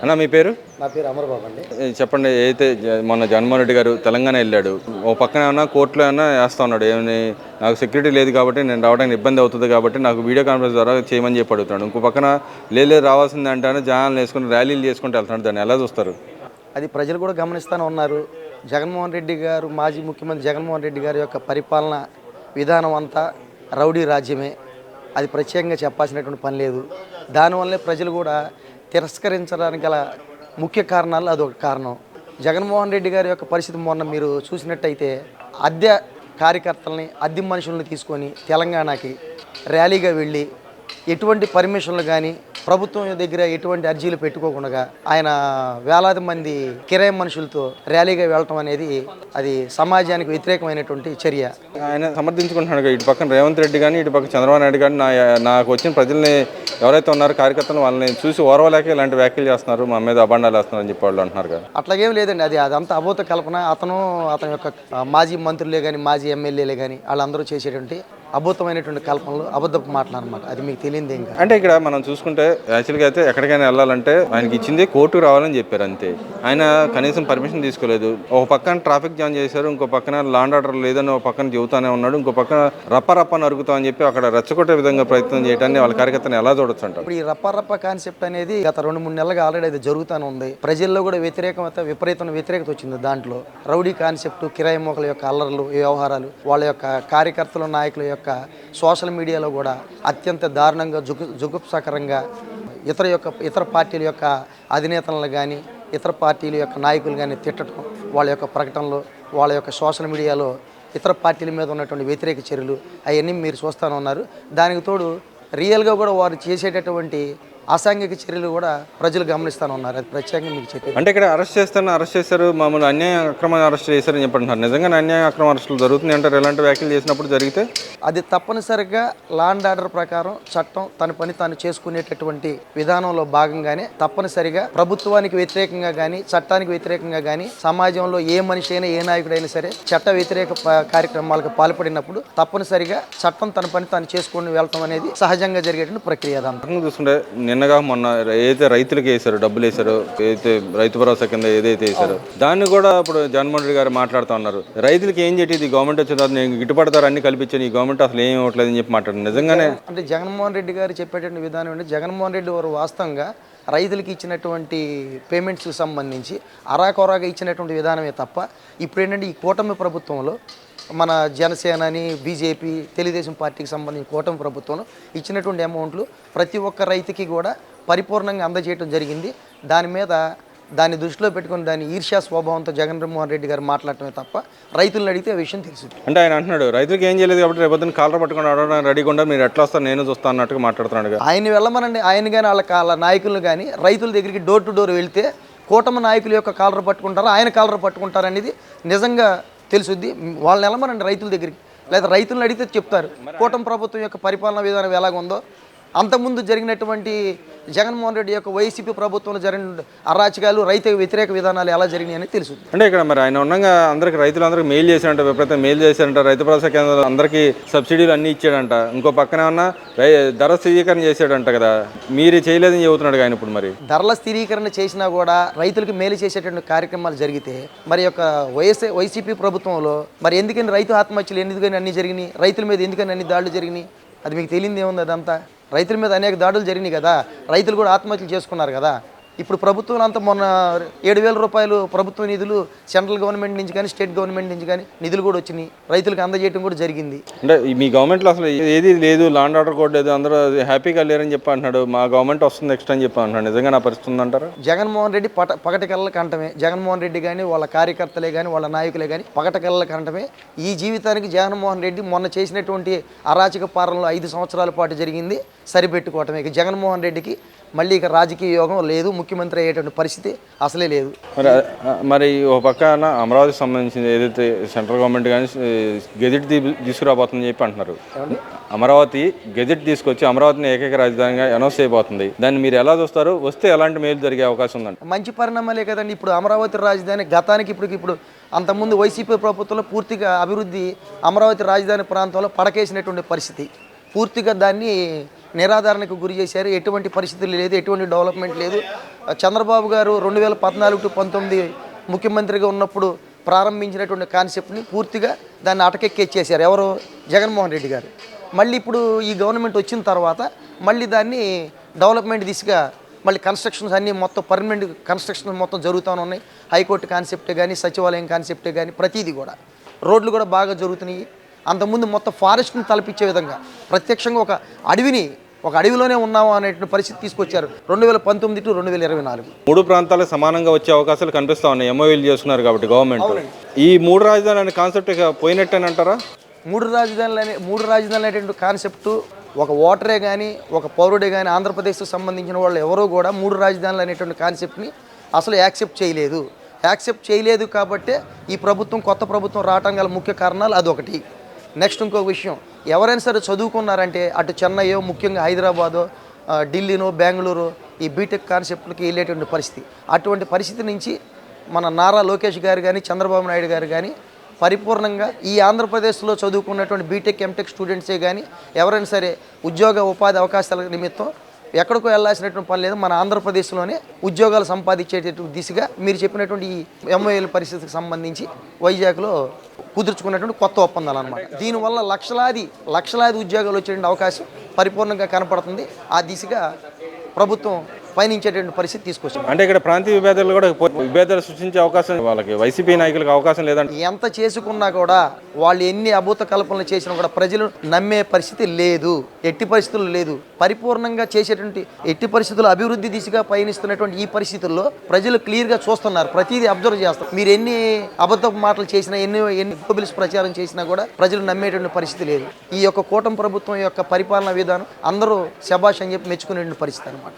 అన్న మీ పేరు? నా పేరు అమరబాబు అండి. చెప్పండి అయితే మొన్న జగన్మోహన్ రెడ్డి గారు తెలంగాణ వెళ్ళాడు ఓ పక్కన ఏమన్నా కోర్టులో ఏమన్నా వేస్తా ఉన్నాడు ఏమని నాకు సెక్యూరిటీ లేదు కాబట్టి నేను రావడానికి ఇబ్బంది అవుతుంది కాబట్టి నాకు వీడియో కాన్ఫరెన్స్ ద్వారా చేయమని చెప్పి అడుగుతున్నాడు. ఇంకో పక్కన లేదు లేదు రావాల్సింది అంటానే జనాలు వేసుకుని ర్యాలీలు చేసుకుంటూ వెళ్తున్నాడు దాన్ని ఎలా చూస్తారు? అది ప్రజలు కూడా గమనిస్తూనే ఉన్నారు. జగన్మోహన్ రెడ్డి గారు మాజీ ముఖ్యమంత్రి జగన్మోహన్ రెడ్డి గారి యొక్క పరిపాలన విధానం అంతా రౌడీ రాజ్యమే. అది ప్రత్యేకంగా చెప్పాల్సినటువంటి పని లేదు. దానివల్లే ప్రజలు కూడా తిరస్కరించడానికి గల ముఖ్య కారణాలు అదొక కారణం. జగన్మోహన్ రెడ్డి గారి యొక్క పరిస్థితి మొన్న మీరు చూసినట్టయితే అద్దె కార్యకర్తల్ని అద్దె మనుషుల్ని తీసుకొని తెలంగాణకి ర్యాలీగా వెళ్ళి ఎటువంటి పర్మిషన్లు కానీ ప్రభుత్వం దగ్గర ఎటువంటి అర్జీలు పెట్టుకోకుండా ఆయన వేలాది మంది కిరాయి మనుషులతో ర్యాలీగా వెళ్ళటం అనేది అది సమాజానికి వ్యతిరేకమైనటువంటి చర్య. ఆయన సమర్థించుకుంటున్నాడు ఇటు పక్కన రేవంత్ రెడ్డి కానీ ఇటు పక్కన చంద్రబాబు నాయుడు కానీ నా నాకు వచ్చిన ప్రజల్ని ఎవరైతే ఉన్నారో కార్యకర్తలు వాళ్ళని చూసి ఓర్వలేక ఇలాంటి వ్యాఖ్యలు చేస్తున్నారు. మా మీద అబండాలు వేస్తున్నారు అని చెప్పి వాళ్ళు అంటున్నారు కదా. అట్లాగేం లేదండి. అది అదంతా అభూత కల్పన. అతను అతని యొక్క మాజీ మంత్రులే కానీ మాజీ ఎమ్మెల్యేలే కానీ వాళ్ళందరూ చేసేటువంటి అద్భుతమైనటువంటి కల్పనలు అబద్ధపు మాటలు అనమాట అది మీకు తెలియదు ఇంకా అంటే ఇక్కడ మనం చూసుకుంటే యాక్చువల్గా అయితే ఎక్కడికైనా వెళ్ళాలంటే ఆయనకి ఇచ్చింది కోర్టు రావాలని చెప్పారు అంతే. ఆయన కనీసం పర్మిషన్ తీసుకోలేదు. ఒక పక్కన ట్రాఫిక్ జామ్ చేశారు ఇంకో పక్కన లాండ్ ఆర్డర్ లేదని ఒక పక్కన చెబుతానే ఉన్నాడు ఇంకో పక్కన రప్ప రప్ప నరుగుతాం అని చెప్పి అక్కడ రెచ్చగొట్టే విధంగా ప్రయత్నం చేయడాన్ని వాళ్ళ కార్యకర్తను ఎలా చూడొచ్చు అంటారు? ఇప్పుడు ఈ రప్ప రప్ప కాన్సెప్ట్ అనేది గత రెండు మూడు నెలలుగా ఆల్రెడీ అది జరుగుతూనే ఉంది. ప్రజల్లో కూడా వ్యతిరేకత విపరీతమైన వ్యతిరేకత వచ్చింది దాంట్లో. రౌడీ కాన్సెప్ట్ కిరాయి మోకల యొక్క అల్లర్లు ఈ వ్యవహారాలు వాళ్ళ యొక్క కార్యకర్తలు నాయకుల యొక్క సోషల్ మీడియాలో కూడా అత్యంత దారుణంగా జుగు జుగుప్సకరంగా ఇతర యొక్క ఇతర పార్టీల యొక్క అధినేతలను కానీ ఇతర పార్టీల యొక్క నాయకులు కానీ తిట్టడం వాళ్ళ యొక్క ప్రకటనలు వాళ్ళ యొక్క సోషల్ మీడియాలో ఇతర పార్టీల మీద ఉన్నటువంటి వ్యతిరేక చర్యలు అవన్నీ మీరు చూస్తూనే ఉన్నారు. దానికి తోడు రియల్గా కూడా వారు చేసేటటువంటి అసాంఘిక చర్యలు కూడా ప్రజలు గమనిస్తూనే ఉన్నారు. అది ప్రత్యేకంగా మీకు చెప్పేది. అంటే ఇక్కడ అరెస్ట్ చేస్తాను అరెస్ట్ చేశారు మామూలు అన్యాయం అక్రమ అరెస్ట్ చేశారని చెప్పి అంటున్నారు నిజంగా అన్యాయం అక్రమ అరెస్టులు జరుగుతున్నాయి అంటారు. ఎలాంటి వ్యాఖ్యలు చేసినప్పుడు జరిగితే? అది తప్పనిసరిగా లాండ్ ఆర్డర్ ప్రకారం చట్టం తన పని తాను చేసుకునేటటువంటి విధానంలో భాగంగానే తప్పనిసరిగా ప్రభుత్వానికి వ్యతిరేకంగా కానీ చట్టానికి వ్యతిరేకంగా కానీ సమాజంలో ఏ మనిషి అయినా ఏ నాయకుడైనా సరే చట్ట వ్యతిరేక కార్యక్రమాలకు పాల్పడినప్పుడు తప్పనిసరిగా చట్టం తన పని తాను చేసుకుని వెళ్ళటం అనేది సహజంగా జరిగేటువంటి ప్రక్రియ చూసుకుంటే నిన్నగా మొన్న ఏదైతే రైతులకు వేశారో డబ్బులు వేశారో ఏదైతే రైతు భరోసా కింద ఏదైతే వేశారో దాన్ని కూడా ఇప్పుడు జగన్మోహన్ రెడ్డి గారు మాట్లాడుతూ ఉన్నారు. రైతులకి ఏం చెప్పి ఇది గవర్నమెంట్ వచ్చిన తర్వాత నేను గిట్టుబాటు ధర అన్ని కల్పించాను ఈ గవర్నమెంట్ అసలు ఏం ఇవ్వట్లేదు అని చెప్పి మాట్లాడారు నిజంగానే అంటే జగన్మోహన్ రెడ్డి గారు చెప్పేటువంటి విధానం ఏంటి జగన్మోహన్ రెడ్డి వారు వాస్తవంగా రైతులకి ఇచ్చినటువంటి పేమెంట్స్కి సంబంధించి అరాకొరాగా ఇచ్చినటువంటి విధానమే తప్ప ఇప్పుడు ఏంటంటే ఈ కూటమి ప్రభుత్వంలో మన జనసేనని బీజేపీ తెలుగుదేశం పార్టీకి సంబంధించిన కూటమి ప్రభుత్వంలో ఇచ్చినటువంటి అమౌంట్లు ప్రతి ఒక్క రైతుకి కూడా పరిపూర్ణంగా అందజేయడం జరిగింది దాని మీద దాన్ని దృష్టిలో పెట్టుకుని దాని ఈర్ష్యా స్వభావంతో జగన్మోహన్ రెడ్డి గారు మాట్లాడటమే తప్ప రైతులను అడిగితే ఆ విషయం తెలుసు అంటే ఆయన అంటున్నాడు రైతులకు ఏం చేయలేదు కాబట్టి రేపొద్దున కాలర్ పట్టుకొని అడగడానికి రెడీగా ఉండాలి మీరు ఎట్లా వస్తారు నేను చూస్తాను అన్నట్టుగా మాట్లాడుతున్నాడు. ఆయన వెళ్ళమనండి ఆయన కానీ వాళ్ళ వాళ్ళ నాయకులను కానీ రైతుల దగ్గరికి డోర్ టు డోర్ వెళ్తే కూటమి నాయకుల యొక్క కాలర్ పట్టుకుంటారా ఆయన కాలర్ పట్టుకుంటారా అనేది నిజంగా తెలుసుద్ది. వాళ్ళని వెళ్ళమనండి రైతుల దగ్గరికి. లేదా రైతులను అడిగితే చెప్తారు. కూటమి ప్రభుత్వం యొక్క పరిపాలన విధానం ఎలాగ ఉందో అంతకుముందు జరిగినటువంటి జగన్మోహన్ రెడ్డి యొక్క వైసీపీ ప్రభుత్వంలో జరిగిన అరాచకాలు రైతు వ్యతిరేక విధానాలు ఎలా జరిగినాయి అనేది తెలుసు అంటే ఇక్కడ మరి ఆయన ఉండగా అందరికి రైతులందరికీ మెయిల్ చేశారంట విపరీతం మెయిల్ చేశారంట రైతు భరోసా కేంద్రాలు అందరికీ సబ్సిడీలు అన్నీ ఇచ్చాడంట. ఇంకో పక్కన ఏమన్నా ధర స్థిరీకరణ చేశాడంట కదా మీరు చేయలేదని చెబుతున్నాడు ఆయన ఇప్పుడు మరి. ధరల స్థిరీకరణ చేసినా కూడా రైతులకు మేలు చేసేటువంటి కార్యక్రమాలు జరిగితే మరి యొక్క వైఎస్ వైసీపీ ప్రభుత్వంలో మరి ఎందుకని రైతు ఆత్మహత్యలు ఎందుకని అన్ని జరిగినాయి రైతుల మీద ఎందుకని అన్ని దాడులు జరిగినాయి? అది మీకు తెలియదు ఏముంది అదంతా? రైతుల మీద అనేక దాడులు జరిగినాయి కదా రైతులు కూడా ఆత్మహత్యలు చేసుకున్నారు కదా. ఇప్పుడు ప్రభుత్వం అంతా మొన్న ఏడు వేల రూపాయలు ప్రభుత్వ నిధులు సెంట్రల్ గవర్నమెంట్ నుంచి కానీ స్టేట్ గవర్నమెంట్ నుంచి కానీ నిధులు కూడా వచ్చినాయి. రైతులకు అందజేయడం కూడా జరిగింది. అంటే మీ గవర్నమెంట్లో అసలు ఏది లేదు లాండ్ ఆర్డర్ కోడ్ లేదు. అందరూ హ్యాపీగా లేరని చెప్పి అంటున్నాడు. మా గవర్నమెంట్ వస్తుంది నెక్స్ట్ అని చెప్పి అంటున్నాడు. నిజంగా నా పరిస్థితి ఉందంటారా? జగన్మోహన్ రెడ్డి పట పగటి కళ్ళ కంటమే. జగన్మోహన్ రెడ్డి కానీ వాళ్ళ కార్యకర్తలే కానీ వాళ్ళ నాయకులే కానీ పగటి కళ్ళ కంటమే. ఈ జీవితానికి జగన్మోహన్ రెడ్డి మొన్న చేసినటువంటి అరాచక పాలనలో ఐదు సంవత్సరాల పాటు జరిగింది. సరిపెట్టుకోవటమే. ఇక జగన్మోహన్ రెడ్డికి మళ్ళీ ఇక రాజకీయ యోగం లేదు. ముఖ్యమంత్రి అయ్యేటువంటి పరిస్థితి అసలే లేదు. మరి మరి ఒక పక్కన అమరావతికి సంబంధించింది ఏదైతే సెంట్రల్ గవర్నమెంట్ కానీ గెజెట్ తీసుకురాబోతుందని చెప్పి అంటున్నారు. అమరావతి గెజెట్ తీసుకొచ్చి అమరావతిని ఏకైక రాజధానిగా అనౌన్స్ చేయబోతుంది. దాన్ని మీరు ఎలా చూస్తారు? వస్తే ఎలాంటి మేలు జరిగే అవకాశం ఉందంట మంచి పరిణామాలే కదండి. ఇప్పుడు అమరావతి రాజధాని గతానికి ఇప్పుడు ఇప్పుడు అంతకుముందు వైసీపీ ప్రభుత్వంలో పూర్తిగా అభివృద్ధి అమరావతి రాజధాని ప్రాంతంలో పడకేసినటువంటి పరిస్థితి. పూర్తిగా దాన్ని నిరాధారణకు గురి చేశారు. ఎటువంటి పరిస్థితులు లేదు ఎటువంటి డెవలప్మెంట్ లేదు. చంద్రబాబు గారు రెండు వేల పద్నాలుగు టు పంతొమ్మిది ముఖ్యమంత్రిగా ఉన్నప్పుడు ప్రారంభించినటువంటి కాన్సెప్ట్ని పూర్తిగా దాన్ని అటకెక్కేసేసారు ఎవరు? జగన్మోహన్ రెడ్డి గారు. మళ్ళీ ఇప్పుడు ఈ గవర్నమెంట్ వచ్చిన తర్వాత మళ్ళీ దాన్ని డెవలప్మెంట్ దిశగా మళ్ళీ కన్స్ట్రక్షన్స్ అన్నీ మొత్తం పర్మనెంట్ కన్స్ట్రక్షన్ మొత్తం జరుగుతూనే ఉన్నాయి. హైకోర్టు కాన్సెప్టే కానీ సచివాలయం కాన్సెప్టే కానీ ప్రతిదీ కూడా. రోడ్లు కూడా బాగా జరుగుతున్నాయి. అంతకుముందు మొత్తం ఫారెస్ట్ని తలపించే విధంగా ప్రత్యక్షంగా ఒక అడవిని ఒక అడవిలోనే ఉన్నాము అనేటువంటి పరిస్థితి తీసుకొచ్చారు. రెండు వేల పంతొమ్మిది టు రెండు వేల ఇరవై నాలుగు. మూడు ప్రాంతాలకు సమానంగా వచ్చే అవకాశాలు కనిపిస్తా ఉన్నాయి. ఎంఓయూలు చేసుకున్నారు కాబట్టి గవర్నమెంట్ ఈ మూడు రాజధాని అనే కాన్సెప్ట్ ఇక పోయినట్టేనంటారా మూడు రాజధానులు అనే మూడు రాజధానులు అనేటువంటి కాన్సెప్టు ఒక ఓటరే కానీ ఒక పౌరుడే కానీ ఆంధ్రప్రదేశ్కు సంబంధించిన వాళ్ళు ఎవరూ కూడా మూడు రాజధానులు అనేటువంటి కాన్సెప్ట్ని అసలు యాక్సెప్ట్ చేయలేదు. యాక్సెప్ట్ చేయలేదు కాబట్టే ఈ ప్రభుత్వం కొత్త ప్రభుత్వం రావటం గల ముఖ్య కారణాలు అదొకటి. నెక్స్ట్ ఇంకో విషయం. ఎవరైనా సరే చదువుకున్నారంటే అటు చెన్నైయో ముఖ్యంగా హైదరాబాదో ఢిల్లీనో బెంగళూరు ఈ బీటెక్ కాన్సెప్ట్లకి వెళ్ళేటువంటి పరిస్థితి. అటువంటి పరిస్థితి నుంచి మన నారా లోకేష్ గారు కానీ చంద్రబాబు నాయుడు గారు కానీ పరిపూర్ణంగా ఈ ఆంధ్రప్రదేశ్లో చదువుకున్నటువంటి బీటెక్ ఎంటెక్ స్టూడెంట్సే కానీ ఎవరైనా సరే ఉద్యోగ ఉపాధి అవకాశాల నిమిత్తం ఎక్కడికో వెళ్ళాల్సినటువంటి పని లేదు. మన ఆంధ్రప్రదేశ్లోనే ఉద్యోగాలు సంపాదించేటటువంటి దిశగా మీరు చెప్పినటువంటి ఈ ఎంఓఎల్ పరిస్థితికి సంబంధించి వైజాగ్లో కుదుర్చుకున్నటువంటి కొత్త ఒప్పందాలు అనమాట దీనివల్ల లక్షలాది లక్షలాది ఉద్యోగాలు వచ్చేటువంటి అవకాశం పరిపూర్ణంగా కనపడుతుంది. ఆ దిశగా ప్రభుత్వం పయనించేటువంటి పరిస్థితి తీసుకొచ్చింది అంటే ఇక్కడ ప్రాంతీయ విభేదాలు కూడా విభేదాలు సృష్టించే అవకాశం వాళ్ళకి. వైసీపీ నాయకులకు అవకాశం లేదంటే. ఎంత చేసుకున్నా కూడా వాళ్ళు ఎన్ని అభూత కల్పనలు చేసినా కూడా ప్రజలు నమ్మే పరిస్థితి లేదు ఎట్టి పరిస్థితులు లేదు. పరిపూర్ణంగా చేసేటువంటి ఎట్టి పరిస్థితుల్లో అభివృద్ధి దిశగా పయనిస్తున్నటువంటి ఈ పరిస్థితుల్లో ప్రజలు క్లియర్గా చూస్తున్నారు. ప్రతిదీ అబ్జర్వ్ చేస్తారు మీరు ఎన్ని అబద్ధపు మాటలు చేసినా ఎన్ని ఎన్ని గోబిల్స్ ప్రచారం చేసినా కూడా ప్రజలు నమ్మేటువంటి పరిస్థితి లేదు. ఈ యొక్క కూటమి ప్రభుత్వం యొక్క పరిపాలన విధానం అందరూ శబాష్ అని చెప్పి మెచ్చుకునే పరిస్థితి అనమాట